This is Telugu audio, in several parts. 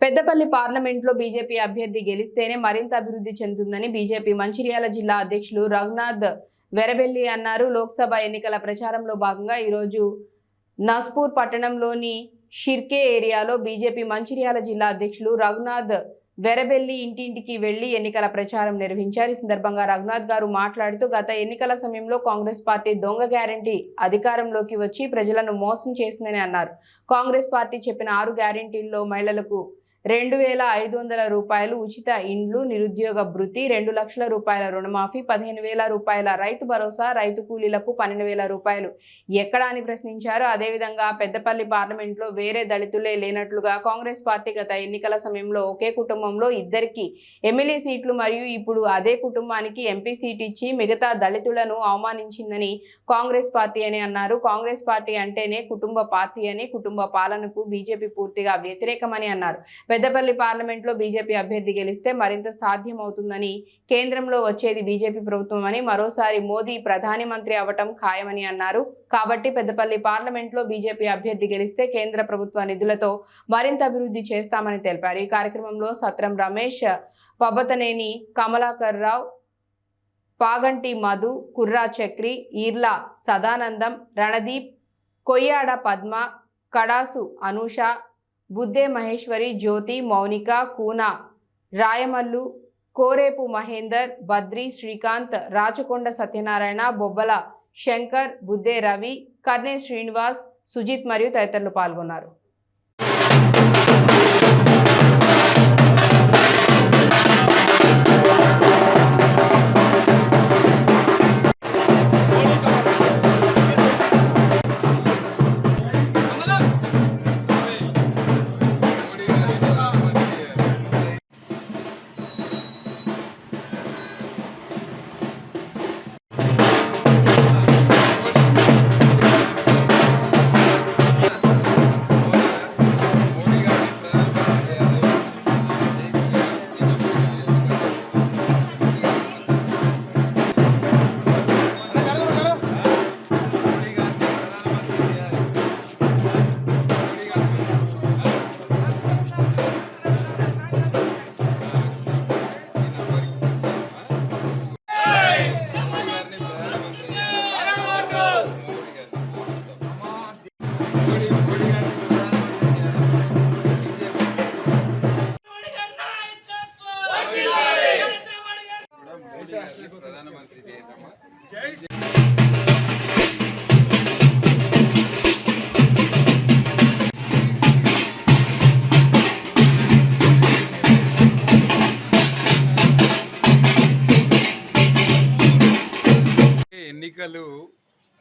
పెద్దపల్లి పార్లమెంట్లో బీజేపీ అభ్యర్థి గెలిస్తేనే మరింత అభివృద్ధి చెందుతుందని బీజేపీ మంచిర్యాల జిల్లా అధ్యక్షులు రఘునాథ్ వెరబెల్లి అన్నారు. లోక్సభ ఎన్నికల ప్రచారంలో భాగంగా ఈరోజు నస్పూర్ పట్టణంలోని షిర్కే ఏరియాలో బీజేపీ మంచిర్యాల జిల్లా అధ్యక్షులు రఘునాథ్ వెరబెల్లి ఇంటింటికి వెళ్ళి ఎన్నికల ప్రచారం నిర్వహించారు. ఈ సందర్భంగా రఘునాథ్ గారు మాట్లాడుతూ గత ఎన్నికల సమయంలో కాంగ్రెస్ పార్టీ దొంగ గ్యారంటీ అధికారంలోకి వచ్చి ప్రజలను మోసం చేసిందని అన్నారు. కాంగ్రెస్ పార్టీ చెప్పిన ఆరు గ్యారంటీల్లో మహిళలకు రెండు వేల ఐదు వందల రూపాయలు ఉచిత ఇండ్లు నిరుద్యోగ భృతి రెండు లక్షల రూపాయల రుణమాఫీ పదిహేను వేల రూపాయల రైతు భరోసా రైతు కూలీలకు పన్నెండు వేల రూపాయలు. ఎక్కడా అని ప్రశ్నించారు? అదేవిధంగా పెద్దపల్లి పార్లమెంట్లో వేరే దళితులే లేనట్లుగా కాంగ్రెస్ పార్టీ గత ఎన్నికల సమయంలో ఒకే కుటుంబంలో ఇద్దరికి ఎమ్మెల్యే సీట్లు మరియు ఇప్పుడు అదే కుటుంబానికి ఎంపీ సీట్ ఇచ్చి మిగతా దళితులను అవమానించిందని కాంగ్రెస్ పార్టీ అని అన్నారు. కాంగ్రెస్ పార్టీ అంటేనే కుటుంబ పార్టీ అని కుటుంబ పాలనకు బీజేపీ పూర్తిగా వ్యతిరేకమని అన్నారు. పెద్దపల్లి పార్లమెంట్లో బీజేపీ అభ్యర్థి గెలిస్తే మరింత సాధ్యమవుతుందని కేంద్రంలో వచ్చేది బీజేపీ ప్రభుత్వం అని మరోసారి మోదీ ప్రధాని మంత్రి అవటం ఖాయమని అన్నారు. కాబట్టి పెద్దపల్లి పార్లమెంట్లో బీజేపీ అభ్యర్థి గెలిస్తే కేంద్ర ప్రభుత్వ నిధులతో మరింత అభివృద్ధి చేస్తామని తెలిపారు. ఈ కార్యక్రమంలో సత్రం రమేష్ పబ్బతనేని కమలాకర్ రావు పాగంటి మధు కుర్రా చక్రి ఈర్ల సదానందం రణదీప్ కొయ్యాడ పద్మ కడాసు అనూష బుద్దే మహేశ్వరి జ్యోతి మౌనిక కూన రాయమల్లు కోరేపు మహేందర్ బద్రి శ్రీకాంత్ రాచకొండ సత్యనారాయణ బొబ్బల శంకర్ బుద్దే రవి కర్నే శ్రీనివాస్ సుజిత్ మరియు తదితరులు పాల్గొన్నారు.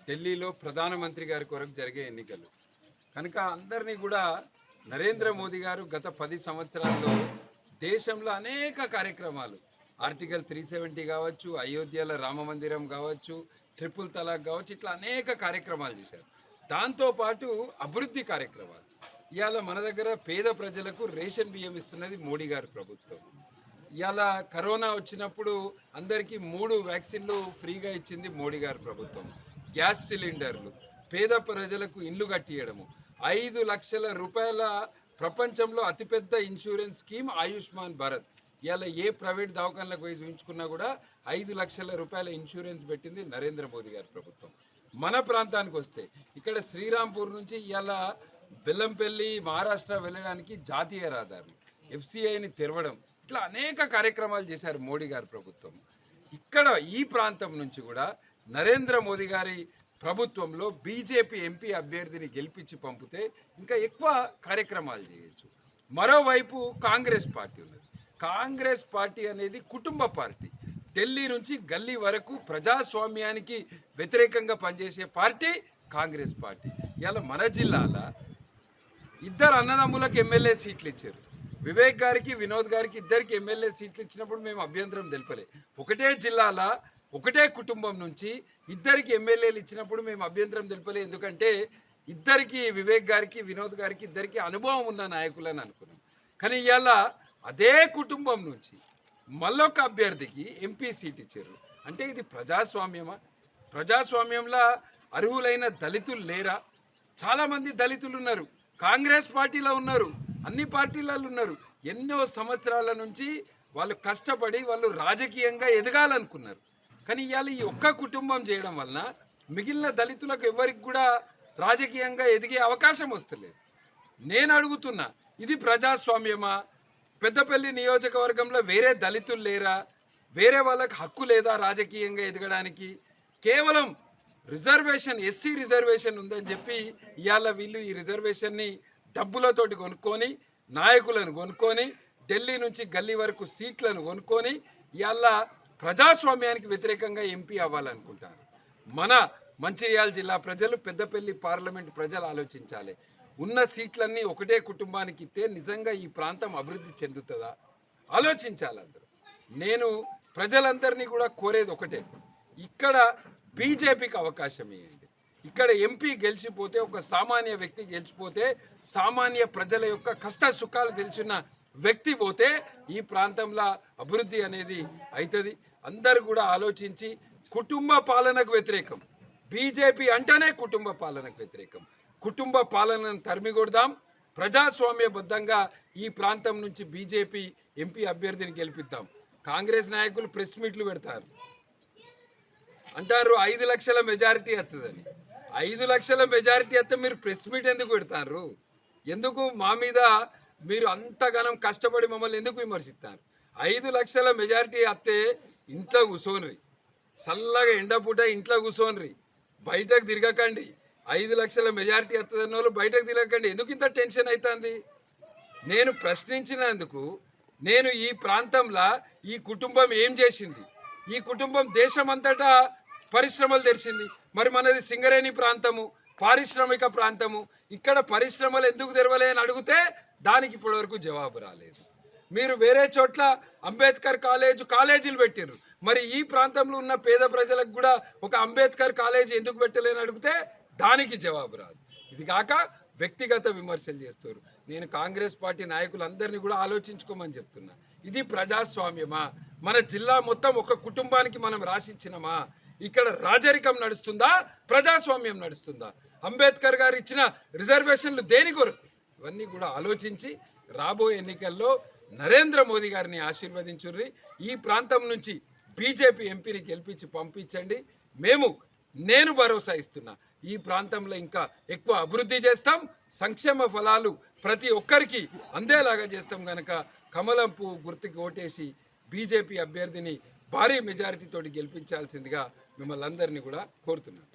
ఢిల్లీలో ప్రధానమంత్రి గారి కొరకు జరిగే ఎన్నికలు. కనుక అందరినీ కూడా నరేంద్ర మోదీ గారు గత పది సంవత్సరాల్లో దేశంలో అనేక కార్యక్రమాలు. ఆర్టికల్ త్రీ సెవెంటీ కావచ్చు అయోధ్యలో రామ మందిరం కావచ్చు ట్రిపుల్ తలాక్ కావచ్చు ఇట్లా అనేక కార్యక్రమాలు చేశారు. దాంతోపాటు అభివృద్ధి కార్యక్రమాలు. ఇవాళ మన దగ్గర పేద ప్రజలకు రేషన్ బియ్యం ఇస్తున్నది మోడీ గారి ప్రభుత్వం. ఇవాళ కరోనా వచ్చినప్పుడు అందరికీ మూడు వ్యాక్సిన్లు ఫ్రీగా ఇచ్చింది మోడీ గారి ప్రభుత్వం. గ్యాస్ సిలిండర్లు పేద ప్రజలకు ఇండ్లు కట్టియడము ఐదు లక్షల రూపాయల ప్రపంచంలో అతిపెద్ద ఇన్సూరెన్స్ స్కీమ్ ఆయుష్మాన్ భారత్. ఇవాళ ఏ ప్రైవేట్ దవాఖానలకు పోయి చూపించుకున్నా కూడా ఐదు లక్షల రూపాయల ఇన్సూరెన్స్ పెట్టింది నరేంద్ర మోదీ గారి ప్రభుత్వం. మన ప్రాంతానికి వస్తే ఇక్కడ శ్రీరాంపూర్ నుంచి ఇవాళ బెల్లంపల్లి మహారాష్ట్ర వెళ్ళడానికి జాతీయ రహదారులు ఎఫ్సిఐని తెరవడం ఇట్లా అనేక కార్యక్రమాలు చేశారు మోడీ గారి ప్రభుత్వం. ఇక్కడ ఈ ప్రాంతం నుంచి కూడా నరేంద్ర మోదీ గారి ప్రభుత్వంలో బీజేపీ ఎంపీ అభ్యర్థిని గెలిపించి పంపితే ఇంకా ఎక్కువ కార్యక్రమాలు చేయొచ్చు. మరోవైపు కాంగ్రెస్ పార్టీ ఉన్నది. కాంగ్రెస్ పార్టీ అనేది కుటుంబ పార్టీ. ఢిల్లీ నుంచి గల్లీ వరకు ప్రజాస్వామ్యానికి వ్యతిరేకంగా పనిచేసే పార్టీ కాంగ్రెస్ పార్టీ. ఇలా మన జిల్లాల ఇద్దరు అన్నదమ్ములకు ఎమ్మెల్యే సీట్లు ఇచ్చారు. వివేక్ గారికి వినోద్ గారికి ఇద్దరికి ఎమ్మెల్యే సీట్లు ఇచ్చినప్పుడు మేము అభ్యంతరం తెలిపలే. ఒకటే జిల్లాల ఒకటే కుటుంబం నుంచి ఇద్దరికి ఎమ్మెల్యేలు ఇచ్చినప్పుడు మేము అభ్యంతరం తెలిపలే. ఎందుకంటే ఇద్దరికి వివేక్ గారికి వినోద్ గారికి ఇద్దరికి అనుభవం ఉన్న నాయకులని అనుకున్నాం. కానీ ఇవాళ అదే కుటుంబం నుంచి మళ్ళొక అభ్యర్థికి ఎంపీ సీట్ ఇచ్చారు. అంటే ఇది ప్రజాస్వామ్యమా? ప్రజాస్వామ్యంలో అర్హులైన దళితులు లేరా? చాలామంది దళితులు ఉన్నారు. కాంగ్రెస్ పార్టీలో ఉన్నారు. అన్ని పార్టీలలో ఉన్నారు. ఎన్నో సంవత్సరాల నుంచి వాళ్ళు కష్టపడి వాళ్ళు రాజకీయంగా ఎదగాలనుకున్నారు. కానీ ఇవాళ ఈ ఒక్క కుటుంబం చేయడం వలన మిగిలిన దళితులకు ఎవరికి కూడా రాజకీయంగా ఎదిగే అవకాశం వస్తలేదు. నేను అడుగుతున్నా ఇది ప్రజాస్వామ్యమా? పెద్దపల్లి నియోజకవర్గంలో వేరే దళితులు లేరా? వేరే వాళ్ళకి హక్కు లేదా రాజకీయంగా ఎదగడానికి? కేవలం రిజర్వేషన్ ఎస్సీ రిజర్వేషన్ ఉందని చెప్పి ఇవాళ వీళ్ళు ఈ రిజర్వేషన్ని డబ్బులతోటి కొనుక్కొని నాయకులను కొనుక్కొని ఢిల్లీ నుంచి గల్లీ వరకు సీట్లను కొనుక్కొని ఇవాళ ప్రజాస్వామ్యానికి వ్యతిరేకంగా ఎంపీ అవ్వాలనుకుంటారు. మన మంచిర్యాల జిల్లా ప్రజలు పెద్దపల్లి పార్లమెంట్ ప్రజలు ఆలోచించాలి. ఉన్న సీట్లన్నీ ఒకటే కుటుంబానికి ఇస్తే నిజంగా ఈ ప్రాంతం అభివృద్ధి చెందుతుందా? ఆలోచించాలి అందరూ. నేను ప్రజలందరినీ కూడా కోరేది ఒకటే. ఇక్కడ బీజేపీకి అవకాశం ఇవ్వండి. ఇక్కడ ఎంపీ గెలిచిపోతే ఒక సామాన్య వ్యక్తి గెలిచిపోతే సామాన్య ప్రజల యొక్క కష్ట సుఖాలు తెలిసిన వ్యక్తి పోతే ఈ ప్రాంతంలో అభివృద్ధి అనేది అవుతుంది. అందరు కూడా ఆలోచించి కుటుంబ పాలనకు వ్యతిరేకం. బీజేపీ అంటేనే కుటుంబ పాలనకు వ్యతిరేకం. కుటుంబ పాలనను తరిమి కొడదాం ప్రజాస్వామ్యబద్ధంగా ఈ ప్రాంతం నుంచి బీజేపీ ఎంపీ అభ్యర్థిని గెలిపిద్దాం. కాంగ్రెస్ నాయకులు ప్రెస్ మీట్లు పెడతారు. అంటారు ఐదు లక్షల మెజారిటీ వస్తుందని ఐదు లక్షల మెజారిటీ వస్తే మీరు ప్రెస్ మీట్ ఎందుకు పెడతారు? ఎందుకు మా మీద మీరు అంతగానం కష్టపడి మమ్మల్ని ఎందుకు విమర్శిస్తారు? ఐదు లక్షల మెజారిటీ వస్తే ఇంట్లో కూర్చోనరి చల్లగా ఎండపూట ఇంట్లో కూర్చోనరి బయటకు తిరగకండి. ఐదు లక్షల మెజారిటీ వస్తుందన్న వాళ్ళు బయటకు తిరగకండి. ఎందుకు ఇంత టెన్షన్ అవుతుంది నేను ప్రశ్నించినందుకు నేను ఈ ప్రాంతంలో ఈ కుటుంబం ఏం చేసింది? ఈ కుటుంబం దేశమంతటా పరిశ్రమలు తెరిచింది. మరి మనది సింగరేణి ప్రాంతము పారిశ్రామిక ప్రాంతము. ఇక్కడ పరిశ్రమలు ఎందుకు తెరవలే అని అడిగితే దానికి ఇప్పటివరకు జవాబు రాలేదు. మీరు వేరే చోట్ల అంబేద్కర్ కాలేజ్ కాలేజీలు పెట్టారు మరి ఈ ప్రాంతంలో ఉన్న పేద ప్రజలకు కూడా ఒక అంబేద్కర్ కాలేజ్ ఎందుకు పెట్టలేని అడిగితే దానికి జవాబు రాదు. ఇది కాక వ్యక్తిగత విమర్శలు చేస్తారు. నేను కాంగ్రెస్ పార్టీ నాయకులందరినీ కూడా ఆలోచించుకోమని చెప్తున్నా. ఇది ప్రజాస్వామ్యమా? మన జిల్లా మొత్తం ఒక కుటుంబానికి మనం రాసిచ్చినమా? ఇక్కడ రాజరికం నడుస్తుందా? ప్రజాస్వామ్యం నడుస్తుందా? అంబేద్కర్ గారు ఇచ్చిన రిజర్వేషన్లు దేని కొరకు? ఇవన్నీ కూడా ఆలోచించి రాబోయే ఎన్నికల్లో నరేంద్ర మోదీ గారిని ఆశీర్వదించుర్రి. ఈ ప్రాంతం నుంచి బీజేపీ ఎంపీని గెలిపించి పంపించండి. మేము నేను భరోసా ఇస్తున్నా. ఈ ప్రాంతంలో ఇంకా ఎక్కువ అభివృద్ధి చేస్తాం. సంక్షేమ ఫలాలు ప్రతి ఒక్కరికి అందేలాగా చేస్తాం కనుక కమలం పువ్వు గుర్తుకి ఓటేసి బీజేపీ అభ్యర్థిని భారీ మెజారిటీతోటి గెలిపించాల్సిందిగా మిమ్మల్ని అందరినీ కూడా కోరుతున్నాను.